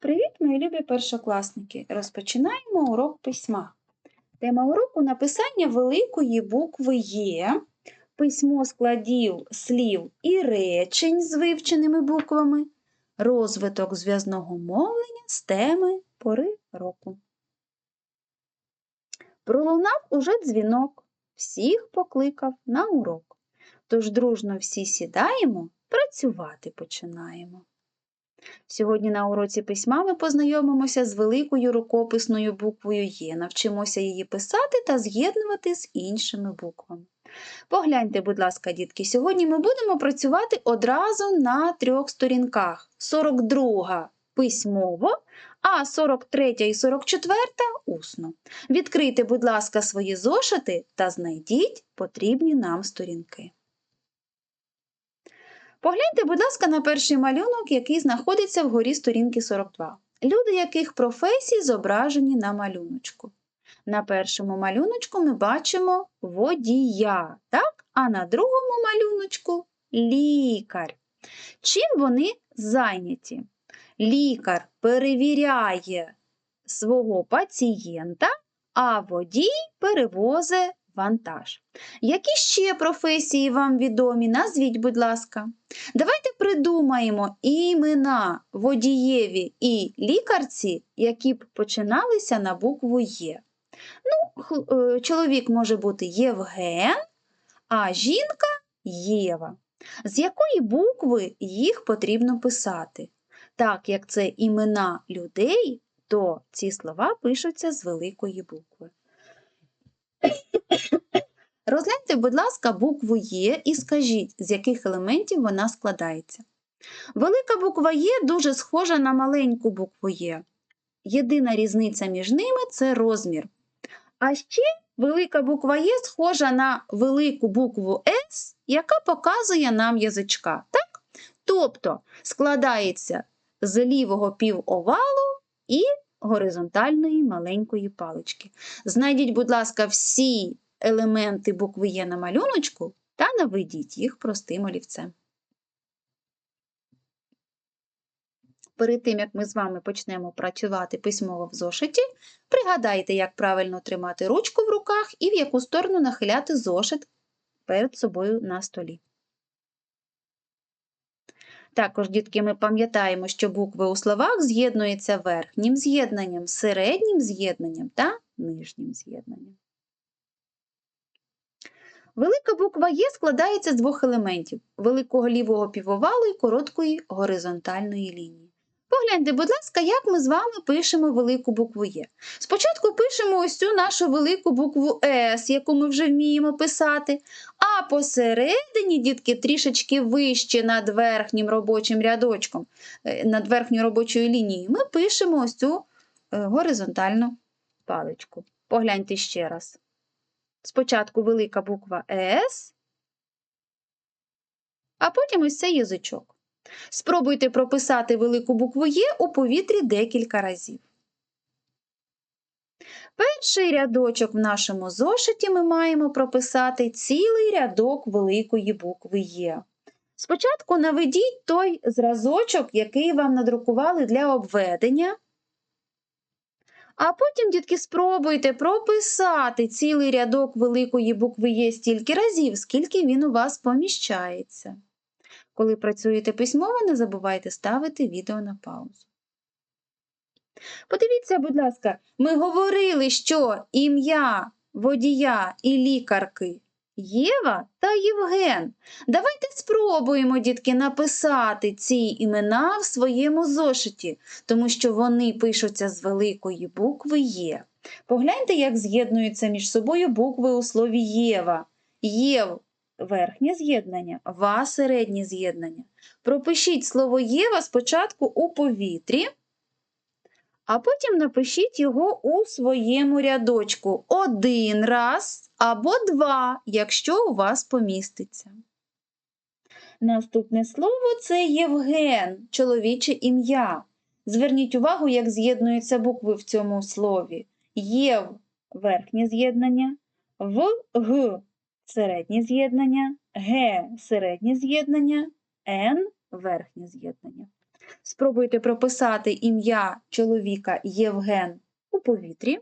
Привіт, мої любі першокласники! Розпочинаємо урок письма. Тема уроку написання великої букви Є, письмо складів слів і речень з вивченими буквами, розвиток зв'язного мовлення з теми пори року. Пролунав уже дзвінок, всіх покликав на урок. Тож дружно всі сідаємо, працювати починаємо. Сьогодні на уроці письма ми познайомимося з великою рукописною буквою Є, навчимося її писати та з'єднувати з іншими буквами. Погляньте, будь ласка, дітки, сьогодні ми будемо працювати одразу на трьох сторінках. 42 письмово, а 43 і 44 усно. Відкрийте, будь ласка, свої зошити та знайдіть потрібні нам сторінки. Погляньте, будь ласка, на перший малюнок, який знаходиться вгорі сторінки 42. Люди яких професій зображені на малюночку. На першому малюночку ми бачимо водія, так? а на другому малюночку лікар. Чим вони зайняті? Лікар перевіряє свого пацієнта, а водій перевозить вантаж. Які ще професії вам відомі? Назвіть, будь ласка. Давайте придумаємо імена водієві і лікарці, які б починалися на букву Є. Ну, е, Чоловік може бути Євген, а жінка Єва. З якої букви їх потрібно писати? Так як це імена людей, то ці слова пишуться з великої букви. Розгляньте, будь ласка, букву Є і скажіть, з яких елементів вона складається. Велика буква Є дуже схожа на маленьку букву Є. Єдина різниця між ними це розмір. А ще велика буква Є схожа на велику букву С, яка показує нам язичка. Так? Тобто складається з лівого півовалу і горизонтальної маленької палички. Знайдіть, будь ласка, всі елементи букви Є на малюночку та наведіть їх простим олівцем. Перед тим, як ми з вами почнемо працювати письмово в зошиті, пригадайте, як правильно тримати ручку в руках і в яку сторону нахиляти зошит перед собою на столі. Також, дітки, ми пам'ятаємо, що букви у словах з'єднуються верхнім з'єднанням, середнім з'єднанням та нижнім з'єднанням. Велика буква Є складається з двох елементів великого лівого півовалу і короткої горизонтальної лінії. Погляньте, будь ласка, як ми з вами пишемо велику букву Є. Спочатку пишемо ось цю нашу велику букву С, яку ми вже вміємо писати, а посередині, дітки, трішечки вище над верхнім робочим рядочком, е, над верхньою робочою лінією, ми пишемо ось цю е, горизонтальну паличку. Погляньте ще раз. Спочатку велика буква С, а потім ось цей язичок. Спробуйте прописати велику букву Є у повітрі декілька разів. Перший рядочок в нашому зошиті ми маємо прописати цілий рядок великої букви Є. Спочатку наведіть той зразочок, який вам надрукували для обведення. А потім, дітки, спробуйте прописати цілий рядок великої букви Є стільки разів, скільки він у вас поміщається. Коли працюєте письмово, не забувайте ставити відео на паузу. Подивіться, будь ласка, ми говорили, що ім'я водія і лікарки Єва та Євген. Давайте спробуємо, дітки, написати ці імена в своєму зошиті, тому що вони пишуться з великої букви Є. Погляньте, як з'єднуються між собою букви у слові Єва. Єв верхнє з'єднання, ва середнє з'єднання. Пропишіть слово Єва спочатку у повітрі, а потім напишіть його у своєму рядочку один раз або два, якщо у вас поміститься. Наступне слово це Євген, чоловіче ім'я. Зверніть увагу, як з'єднуються букви в цьому слові. Єв верхнє з'єднання, в Г середнє з'єднання, Г середнє з'єднання, Н верхнє з'єднання. Спробуйте прописати ім'я чоловіка Євген у повітрі.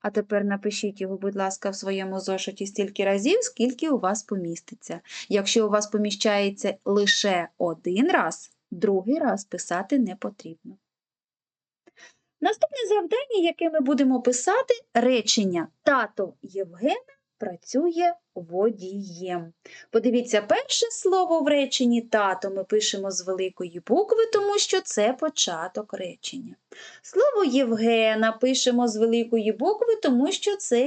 А тепер напишіть його, будь ласка, в своєму зошиті стільки разів, скільки у вас поміститься. Якщо у вас поміщається лише один раз, другий раз писати не потрібно. Наступне завдання, яке ми будемо писати, речення Тато Євгена працює водієм. Подивіться, перше слово в реченні тато ми пишемо з великої букви, тому що це початок речення. Слово Євгена пишемо з великої букви, тому що це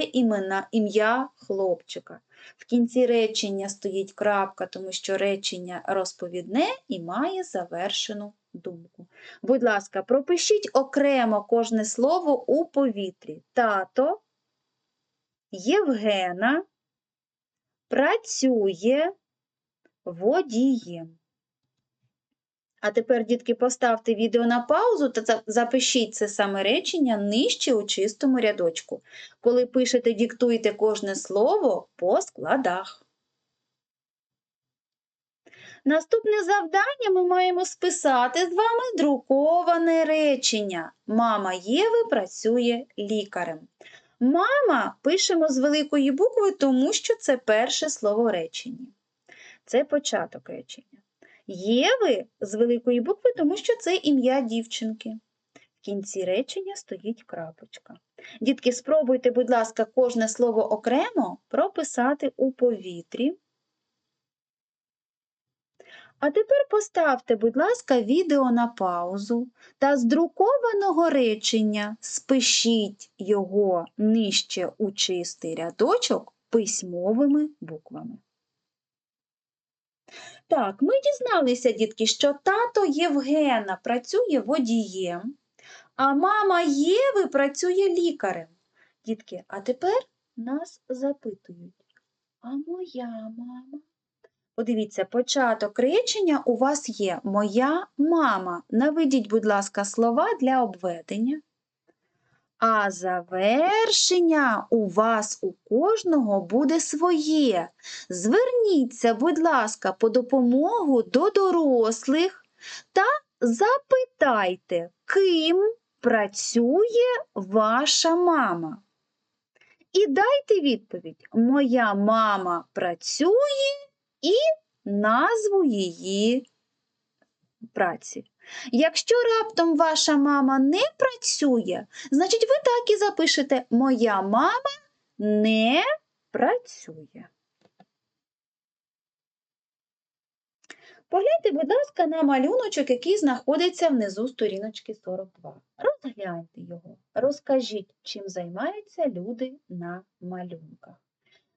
ім'я хлопчика. В кінці речення стоїть крапка, тому що речення розповідне і має завершену думку. Будь ласка, пропишіть окремо кожне слово у повітрі. Тато Євгена працює водієм. А тепер, дітки, поставте відео на паузу та запишіть це саме речення нижче у чистому рядочку. Коли пишете, диктуйте кожне слово по складах. Наступне завдання ми маємо списати з вами друковане речення. Мама Єви працює лікарем. Мама пишемо з великої букви, тому що це перше слово в реченні. Це початок речення. Єви з великої букви, тому що це ім'я дівчинки. В кінці речення стоїть крапочка. Дітки, спробуйте, будь ласка, кожне слово окремо прописати у повітрі. А тепер поставте, будь ласка, відео на паузу та з друкованого речення спишіть його нижче у чистий рядочок письмовими буквами. Так, ми дізналися, дітки, що тато Євгена працює водієм, а мама Єви працює лікарем. Дітки, а тепер нас запитують, а моя мама? Подивіться, початок речення у вас є моя мама. Наведіть, будь ласка, слова для обведення. А завершення у вас у кожного буде своє. Зверніться, будь ласка, по допомогу до дорослих та запитайте, ким працює ваша мама. І дайте відповідь: Моя мама працює і назву її праці. Якщо раптом ваша мама не працює, значить ви так і запишете Моя мама не працює. Погляньте, будь ласка, на малюночок, який знаходиться внизу сторіночки 42. Розгляньте його. Розкажіть, чим займаються люди на малюнках.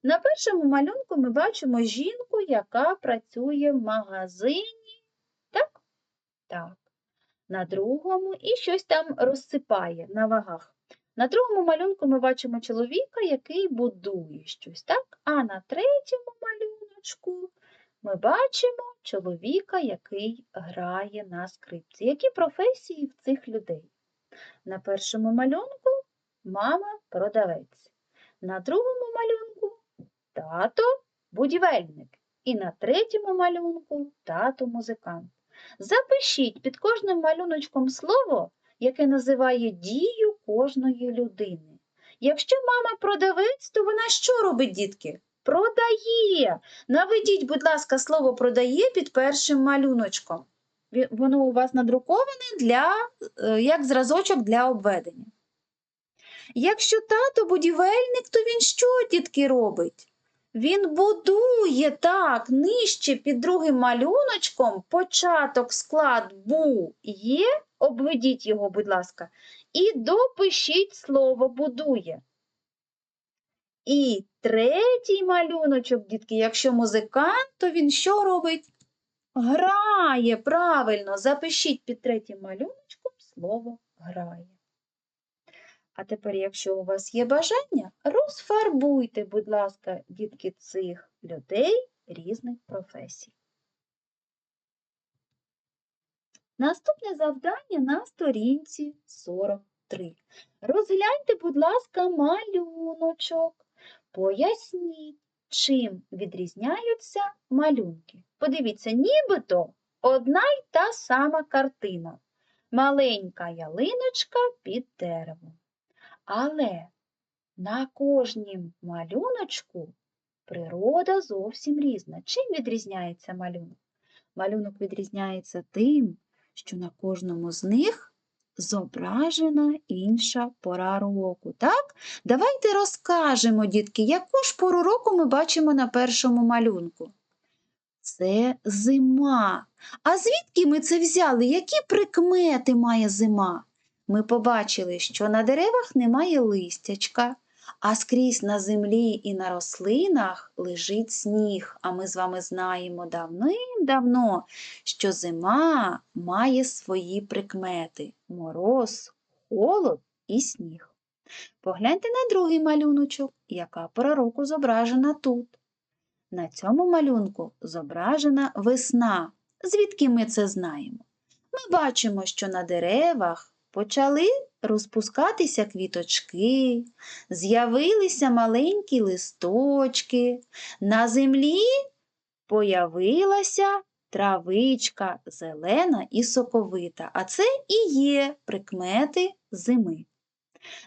На першому малюнку ми бачимо жінку, яка працює в магазині. Так? Так. На другому і щось там розсипає на вагах. На другому малюнку ми бачимо чоловіка, який будує щось, так? А на третьому малюночку ми бачимо чоловіка, який грає на скрипці. Які професії в цих людей? На першому малюнку мама продавець. На другому малюнку тато будівельник. І на третьому малюнку тато музикант. Запишіть під кожним малюночком слово, яке називає дію кожної людини. Якщо мама продавець, то вона що робить, дітки? Продає. Наведіть, будь ласка, слово продає під першим малюночком. Воно у вас надруковане для, е, як зразочок для обведення. Якщо тато будівельник, то він що, дітки, робить? Він будує так, нижче під другим малюночком початок склад бу є, обведіть його, будь ласка, і допишіть слово будує. І третій малюночок, дітки, якщо музикант, то він що робить? Грає, правильно, запишіть під третім малюночком слово грає. А тепер, якщо у вас є бажання, розфарбуйте, будь ласка, дітки цих людей різних професій. Наступне завдання на сторінці 43. Розгляньте, будь ласка, малюночок. Поясніть, чим відрізняються малюнки. Подивіться, нібито Одна й та сама картина. Маленька ялиночка під деревом. Але на кожнім малюночку природа зовсім різна. Чим відрізняється малюнок? Малюнок відрізняється тим, що на кожному з них зображена інша пора року. Так? Давайте розкажемо, дітки, яку ж пору року ми бачимо на першому малюнку. Це зима. А звідки ми це взяли? Які прикмети має зима? Ми побачили, що на деревах немає листячка, а скрізь на землі і на рослинах лежить сніг. А ми з вами знаємо давним-давно, що зима має свої прикмети мороз, холод і сніг. Погляньте на другий малюночок, яка пора року зображена тут. На цьому малюнку зображена весна. Звідки ми це знаємо? Ми бачимо, що на деревах почали розпускатися квіточки, з'явилися маленькі листочки, на землі появилася травичка зелена і соковита, а це і є прикмети зими.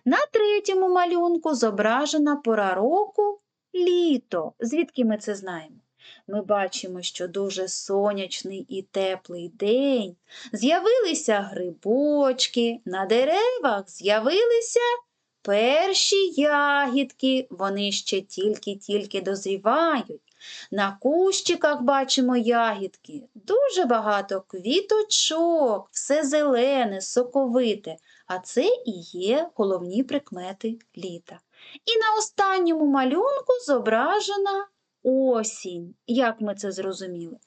На третьому малюнку зображена пора року літо. Звідки ми це знаємо? Ми бачимо, що дуже сонячний і теплий день. З'явилися грибочки, на деревах з'явилися перші ягідки, вони ще тільки-тільки дозрівають. На кущиках бачимо ягідки, дуже багато квіточок, все зелене, соковите, а це і є головні прикмети літа. І на останньому малюнку зображена осінь. Як ми це зрозуміли?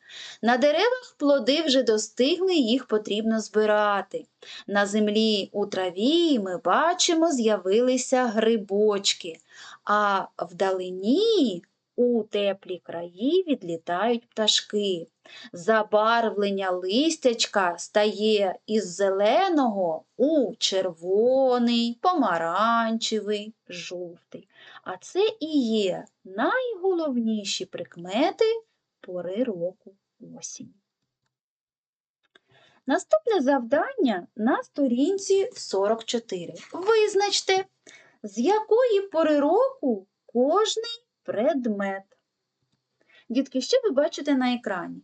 На деревах плоди вже достигли, їх потрібно збирати. На землі у траві ми бачимо, з'явилися грибочки, а вдалині у теплі краї відлітають пташки. Забарвлення листячка стає із зеленого у червоний, помаранчевий, жовтий. А це і є найголовніші прикмети пори року осінь. Наступне завдання на сторінці 44. Визначте, з якої пори року кожний предмет. Дітки, що ви бачите на екрані?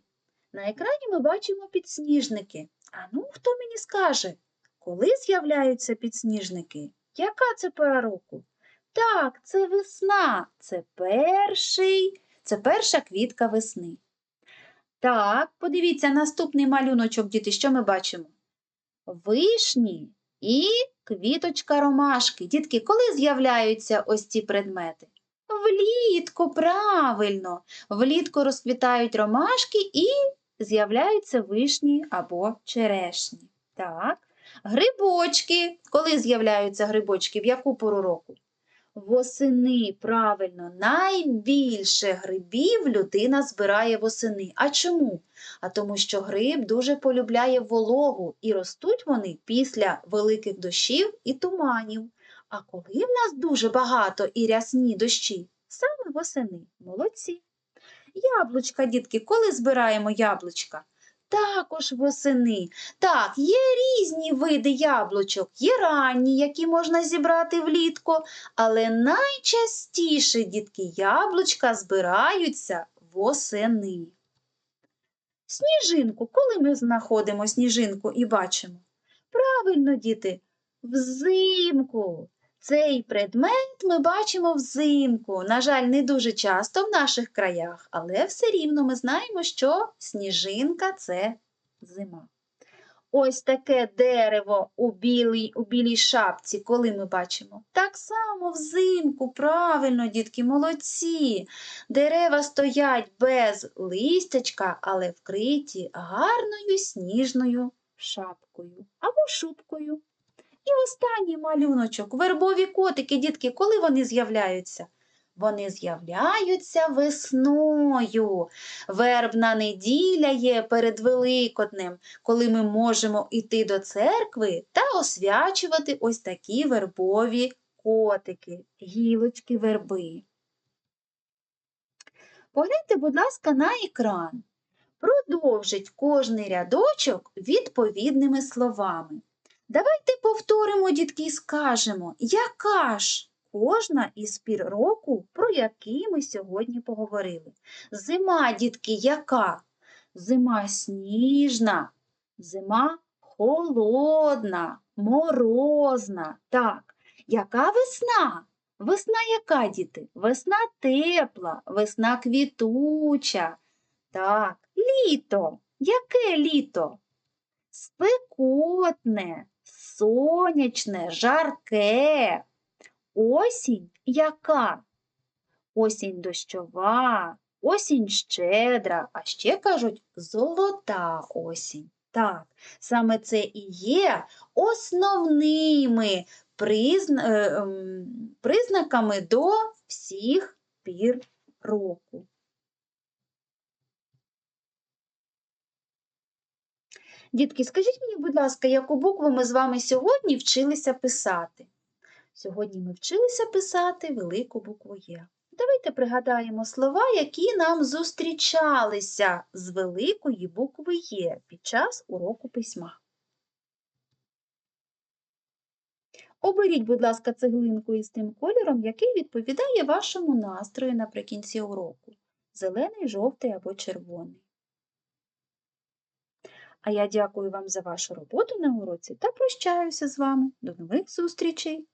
На екрані ми бачимо підсніжники. А ну, хто мені скаже, коли з'являються підсніжники? Яка це пора року? Так, це весна, це перший, це перша квітка весни. Так, подивіться наступний малюночок, діти, що ми бачимо? Вишні і квіточка ромашки. Дітки, коли з'являються ось ці предмети? Влітку, правильно. Влітку розквітають ромашки і з'являються вишні або черешні. Так. Грибочки. Коли з'являються грибочки? В яку пору року? Восени, правильно, найбільше грибів людина збирає восени. А чому? А тому що гриб дуже полюбляє вологу і ростуть вони після великих дощів і туманів. А коли в нас дуже багато і рясні дощі? Саме восени. Молодці. Яблучка, дітки, коли збираємо яблучка? Також восени. Так, є різні види яблучок, є ранні, які можна зібрати влітку, але найчастіше, дітки, яблучка збираються восени. Сніжинку, коли ми знаходимо сніжинку і бачимо? Правильно, діти, взимку. Цей предмет ми бачимо взимку. На жаль, не дуже часто в наших краях, але все рівно ми знаємо, що сніжинка це зима. Ось таке дерево у білій, у білій шапці, коли ми бачимо. Так само взимку, правильно, дітки, молодці. Дерева стоять без листячка, але вкриті гарною сніжною шапкою або шубкою. І останній малюночок, вербові котики, дітки, коли вони з'являються? Вони з'являються весною. Вербна неділя є перед Великоднем, коли ми можемо йти до церкви та освячувати ось такі вербові котики, гілочки верби. Погляньте, будь ласка, на екран. Продовжить кожний рядочок відповідними словами. Давайте повторимо, дітки, і скажемо, яка ж кожна із пір року, про які ми сьогодні поговорили. Зима, дітки, яка? Зима сніжна, зима холодна, морозна. Так, яка весна? Весна яка, діти? Весна тепла, весна квітуча. Так, літо. Яке літо? Спекотне, сонячне, жарке. Осінь яка? Осінь дощова, осінь щедра, а ще кажуть золота осінь. Так, саме це і є основними ем, признаками до всіх пір року. Дітки, скажіть мені, будь ласка, яку букву ми з вами сьогодні вчилися писати? Сьогодні ми вчилися писати велику букву Є. Давайте пригадаємо слова, які нам зустрічалися з великої букви Є під час уроку письма. Оберіть, будь ласка, цеглинку із тим кольором, який відповідає вашому настрою наприкінці уроку. Зелений, жовтий або червоний. А я дякую вам за вашу роботу на уроці та прощаюся з вами. До нових зустрічей!